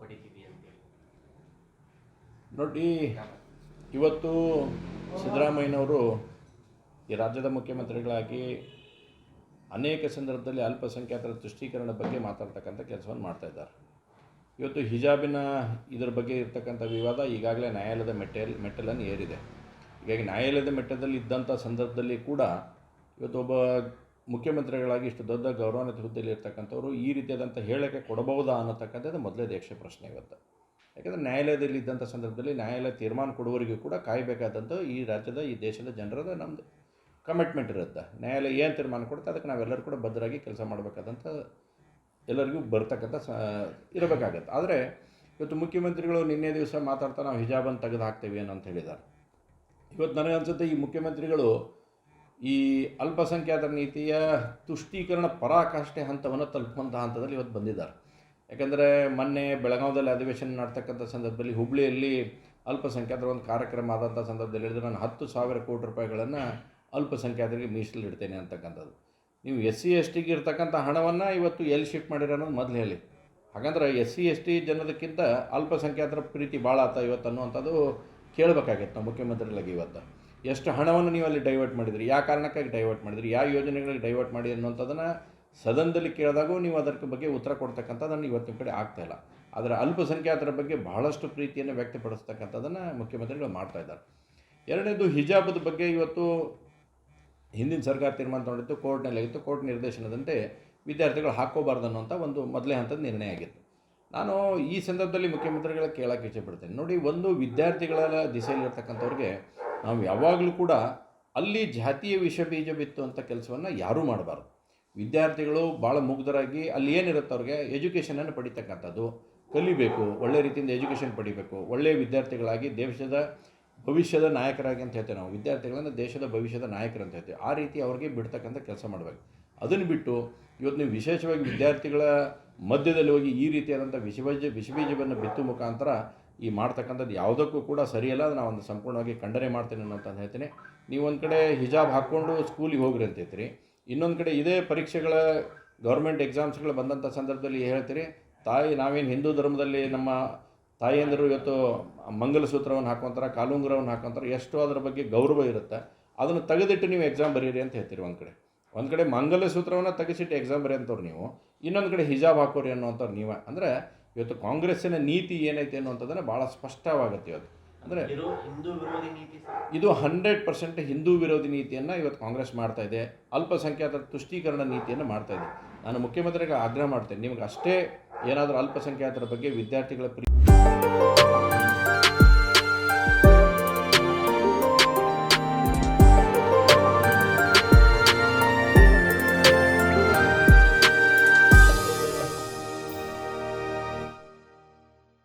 ಪಡಿತೀವಿ ಅಂತೇಳಿ ನೋಡಿ, ಇವತ್ತು ಸಿದ್ದರಾಮಯ್ಯನವರು ಈ ರಾಜ್ಯದ ಮುಖ್ಯಮಂತ್ರಿಗಳಾಗಿ ಅನೇಕ ಸಂದರ್ಭದಲ್ಲಿ ಅಲ್ಪಸಂಖ್ಯಾತರ ತುಷ್ಟೀಕರಣ ಬಗ್ಗೆ ಮಾತಾಡ್ತಕ್ಕಂಥ ಕೆಲಸವನ್ನು ಮಾಡ್ತಾ ಇದ್ದಾರೆ. ಇವತ್ತು ಹಿಜಾಬಿನ ಇದರ ಬಗ್ಗೆ ಇರತಕ್ಕಂಥ ವಿವಾದ ಈಗಾಗಲೇ ನ್ಯಾಯಾಲಯದ ಮೆಟ್ಟಲ್, ಮೆಟ್ಟಲನ್ನು ಏರಿದೆ. ಹೀಗಾಗಿ ನ್ಯಾಯಾಲಯದ ಮೆಟ್ಟದಲ್ಲಿ ಇದ್ದಂಥ ಸಂದರ್ಭದಲ್ಲಿ ಕೂಡ ಇವತ್ತು ಒಬ್ಬ ಮುಖ್ಯಮಂತ್ರಿಗಳಾಗಿ ಇಷ್ಟು ದೊಡ್ಡ ಗೌರವಾನ್ವಿತ ಹುದ್ದೆಯಲ್ಲಿ ಇರ್ತಕ್ಕಂಥವ್ರು ಈ ರೀತಿಯಾದಂಥ ಹೇಳಿಕೆ ಕೊಡಬಹುದಾ ಅನ್ನತಕ್ಕಂಥದ್ದು ಮೊದಲೇ ದೇಶ ಪ್ರಶ್ನೆ ಇವತ್ತು. ಯಾಕಂದರೆ ನ್ಯಾಯಾಲಯದಲ್ಲಿ ಇದ್ದಂಥ ಸಂದರ್ಭದಲ್ಲಿ ನ್ಯಾಯಾಲಯ ತೀರ್ಮಾನ ಕೊಡುವವರಿಗೂ ಕೂಡ ಕಾಯಬೇಕಾದಂಥ ಈ ರಾಜ್ಯದ, ಈ ದೇಶದ ಜನರದ ನಮ್ಮದು ಕಮಿಟ್ಮೆಂಟ್ ಇರುತ್ತೆ. ನ್ಯಾಯಾಲಯ ಏನು ತೀರ್ಮಾನ ಕೊಡುತ್ತೆ ಅದಕ್ಕೆ ನಾವೆಲ್ಲರೂ ಕೂಡ ಭದ್ರಾಗಿ ಕೆಲಸ ಮಾಡಬೇಕಾದಂಥ ಎಲ್ಲರಿಗೂ ಬರ್ತಕ್ಕಂಥ ಸ, ಇರಬೇಕಾಗತ್ತೆ. ಆದರೆ ಇವತ್ತು ಮುಖ್ಯಮಂತ್ರಿಗಳು ನಿನ್ನೆ ದಿವಸ ಮಾತಾಡ್ತಾ ನಾವು ಹಿಜಾಬನ್ನು ತೆಗೆದು ಹಾಕ್ತೇವೆ ಏನೋ ಅಂತ ಹೇಳಿದ್ದಾರೆ. ಇವತ್ತು ನನಗೆ ಅನಿಸುತ್ತೆ ಈ ಮುಖ್ಯಮಂತ್ರಿಗಳು ಈ ಅಲ್ಪಸಂಖ್ಯಾತರ ನೀತಿಯ ತುಷ್ಟೀಕರಣ ಪರಾಕಾಷ್ಠೆ ಹಂತವನ್ನು ತಲುಪುವಂಥ ಹಂತದಲ್ಲಿ ಇವತ್ತು ಬಂದಿದ್ದಾರೆ. ಯಾಕಂದರೆ ಮೊನ್ನೆ ಬೆಳಗಾವದಲ್ಲಿ ಅಧಿವೇಶನ ನಡ್ತಕ್ಕಂಥ ಸಂದರ್ಭದಲ್ಲಿ ಹುಬ್ಳಿಯಲ್ಲಿ ಅಲ್ಪಸಂಖ್ಯಾತರ ಒಂದು ಕಾರ್ಯಕ್ರಮ ಆದಂಥ ಸಂದರ್ಭದಲ್ಲಿ ಹೇಳಿದ್ರೆ, ನಾನು ಹತ್ತು ಸಾವಿರ ಕೋಟಿ ರೂಪಾಯಿಗಳನ್ನು ಅಲ್ಪಸಂಖ್ಯಾತರಿಗೆ ಮೀಸಲಿಡ್ತೇನೆ ಅಂತಕ್ಕಂಥದ್ದು. ನೀವು ಎಸ್ ಸಿ ಎಸ್ ಟಿಗೆ ಇರ್ತಕ್ಕಂಥ ಹಣವನ್ನು ಇವತ್ತು ಎಲ್ಲಿ ಶಿಫ್ಟ್ ಮಾಡಿರೋ ಅನ್ನೋದು ಮೊದಲು ಹೇಳಿ. ಹಾಗಂದ್ರೆ ಎಸ್ ಸಿ ಎಸ್ ಟಿ ಜನದಕ್ಕಿಂತ ಅಲ್ಪಸಂಖ್ಯಾತರ ಪ್ರೀತಿ ಭಾಳ ಆತ ಇವತ್ತು ಅನ್ನುವಂಥದ್ದು ಕೇಳಬೇಕಾಗಿತ್ತು ನಾವು ಮುಖ್ಯಮಂತ್ರಿಗಳಿಗೆ ಇವತ್ತು. ಎಷ್ಟು ಹಣವನ್ನು ನೀವು ಅಲ್ಲಿ ಡೈವರ್ಟ್ ಮಾಡಿದ್ರಿ? ಯಾವ ಕಾರಣಕ್ಕಾಗಿ ಡೈವರ್ಟ್ ಮಾಡಿದ್ರಿ? ಯಾವ ಯೋಜನೆಗಳಿಗೆ ಡೈವರ್ಟ್ ಮಾಡಿ ಅನ್ನೋಂಥದ್ದನ್ನು ಸದನದಲ್ಲಿ ಕೇಳಿದಾಗೂ ನೀವು ಅದಕ್ಕೆ ಬಗ್ಗೆ ಉತ್ತರ ಕೊಡ್ತಕ್ಕಂಥದ್ದನ್ನು ಇವತ್ತಿನ ಕಡೆ ಆಗ್ತಾಯಿಲ್ಲ ಆದರೆ ಅಲ್ಪಸಂಖ್ಯಾತರ ಬಗ್ಗೆ ಬಹಳಷ್ಟು ಪ್ರೀತಿಯನ್ನು ವ್ಯಕ್ತಪಡಿಸ್ತಕ್ಕಂಥದ್ದನ್ನು ಮುಖ್ಯಮಂತ್ರಿಗಳು ಮಾಡ್ತಾ ಇದ್ದಾರೆ. ಎರಡನೇದು ಹಿಜಾಬದ ಬಗ್ಗೆ ಇವತ್ತು ಹಿಂದಿನ ಸರ್ಕಾರ ತೀರ್ಮಾನ ತಗೊಂಡಿತ್ತು, ಕೋರ್ಟ್ನಲ್ಲಿ ಆಗಿತ್ತು. ಕೋರ್ಟ್ ನಿರ್ದೇಶನದಂತೆ ವಿದ್ಯಾರ್ಥಿಗಳು ಹಾಕ್ಕೋಬಾರ್ದು ಅನ್ನೋಂಥ ಒಂದು ಮೊದಲೇ ಹಂತದ ನಿರ್ಣಯ ಆಗಿತ್ತು. ನಾನು ಈ ಸಂದರ್ಭದಲ್ಲಿ ಮುಖ್ಯಮಂತ್ರಿಗಳ ಕೇಳೋಕ್ಕೆ ಇಚ್ಛೆಪಡ್ತೇನೆ ನೋಡಿ, ಒಂದು ವಿದ್ಯಾರ್ಥಿಗಳ ದಿಸೆಯಲ್ಲಿರ್ತಕ್ಕಂಥವ್ರಿಗೆ ನಾವು ಯಾವಾಗಲೂ ಕೂಡ ಅಲ್ಲಿ ಜಾತಿಯ ವಿಷ ಬೀಜ ಬಿತ್ತು ಅಂತ ಕೆಲಸವನ್ನು ಯಾರೂ ಮಾಡಬಾರ್ದು. ವಿದ್ಯಾರ್ಥಿಗಳು ಭಾಳ ಮುಗ್ಧರಾಗಿ ಅಲ್ಲಿ ಏನಿರುತ್ತೆ ಅವ್ರಿಗೆ? ಎಜುಕೇಷನನ್ನು ಪಡಿತಕ್ಕಂಥದ್ದು. ಕಲಿಬೇಕು, ಒಳ್ಳೆ ರೀತಿಯಿಂದ ಎಜುಕೇಷನ್ ಪಡಿಬೇಕು. ಒಳ್ಳೆಯ ವಿದ್ಯಾರ್ಥಿಗಳಾಗಿ ದೇಶದ ಭವಿಷ್ಯದ ನಾಯಕರಾಗಿ ಅಂತ ಹೇಳ್ತೇವೆ ನಾವು. ವಿದ್ಯಾರ್ಥಿಗಳನ್ನು ದೇಶದ ಭವಿಷ್ಯದ ನಾಯಕರು ಅಂತ ಹೇಳ್ತೇವೆ. ಆ ರೀತಿ ಅವ್ರಿಗೆ ಬಿಡ್ತಕ್ಕಂಥ ಕೆಲಸ ಮಾಡಬೇಕು. ಅದನ್ನು ಬಿಟ್ಟು ಇವತ್ತು ನೀವು ವಿಶೇಷವಾಗಿ ವಿದ್ಯಾರ್ಥಿಗಳ ಮಧ್ಯದಲ್ಲಿ ಹೋಗಿ ಈ ರೀತಿಯಾದಂಥ ವಿಷಬೀಜ, ವಿಷಬೀಜವನ್ನು ಬಿತ್ತು ಮುಖಾಂತರ ಈ ಮಾಡ್ತಕ್ಕಂಥದ್ದು ಯಾವುದಕ್ಕೂ ಕೂಡ ಸರಿಯಲ್ಲ ಅದು ನಾವು ಒಂದು ಸಂಪೂರ್ಣವಾಗಿ ಖಂಡನೆ ಮಾಡ್ತೇನೆ ಅನ್ನೋಂತ ಹೇಳ್ತೀನಿ. ನೀವು ಒಂದು ಕಡೆ ಹಿಜಾಬ್ ಹಾಕ್ಕೊಂಡು ಸ್ಕೂಲಿಗೆ ಹೋಗ್ರಿ ಅಂತ ಹೇಳ್ತೀರಿ. ಇನ್ನೊಂದು ಕಡೆ ಇದೇ ಪರೀಕ್ಷೆಗಳ, ಗೌರ್ಮೆಂಟ್ ಎಕ್ಸಾಮ್ಸ್ಗಳು ಬಂದಂಥ ಸಂದರ್ಭದಲ್ಲಿ ಹೇಳ್ತೀರಿ, ತಾಯಿ ನಾವೇನು ಹಿಂದೂ ಧರ್ಮದಲ್ಲಿ ನಮ್ಮ ತಾಯಿಯಂದರು ಇವತ್ತು ಮಂಗಲಸೂತ್ರವನ್ನು ಹಾಕೊತಾರೆ, ಕಾಲುಂಗುರವನ್ನು ಹಾಕೊತಾರೆ, ಎಷ್ಟು ಅದರ ಬಗ್ಗೆ ಗೌರವ ಇರುತ್ತೆ. ಅದನ್ನು ತೆಗೆದಿಟ್ಟು ನೀವು ಎಕ್ಸಾಮ್ ಬರೀರಿ ಅಂತ ಹೇಳ್ತೀರಿ ಒಂದು ಕಡೆ. ಒಂದು ಕಡೆ ಮಂಗಲಸೂತ್ರವನ್ನು ತೆಗೆಸಿಟ್ಟು ಎಕ್ಸಾಮ್ ಬರೀ ಅಂತವ್ರು ನೀವು, ಇನ್ನೊಂದು ಕಡೆ ಹಿಜಾಬ್ ಹಾಕೋರಿ ಅನ್ನೋಂಥವ್ರು ನೀವೇ. ಅಂದರೆ ಇವತ್ತು ಕಾಂಗ್ರೆಸ್ಸಿನ ನೀತಿ ಏನೈತೆ ಅನ್ನುವಂಥದ್ದನ್ನು ಭಾಳ ಸ್ಪಷ್ಟವಾಗುತ್ತೆ ಇವತ್ತು. ಅಂದರೆ ಇದು ಹಂಡ್ರೆಡ್ ಪರ್ಸೆಂಟ್ ಹಿಂದೂ ವಿರೋಧಿ ನೀತಿಯನ್ನು ಇವತ್ತು ಕಾಂಗ್ರೆಸ್ ಮಾಡ್ತಾ ಇದೆ. ಅಲ್ಪಸಂಖ್ಯಾತರ ತುಷ್ಟೀಕರಣ ನೀತಿಯನ್ನು ಮಾಡ್ತಾ ಇದೆ. ನಾನು ಮುಖ್ಯಮಂತ್ರಿಗೆ ಆಗ್ರಹ ಮಾಡ್ತೇನೆ. ನಿಮಗೆ ಅಷ್ಟೇ ಏನಾದರೂ ಅಲ್ಪಸಂಖ್ಯಾತರ ಬಗ್ಗೆ ವಿದ್ಯಾರ್ಥಿಗಳ ಪ್ರೀ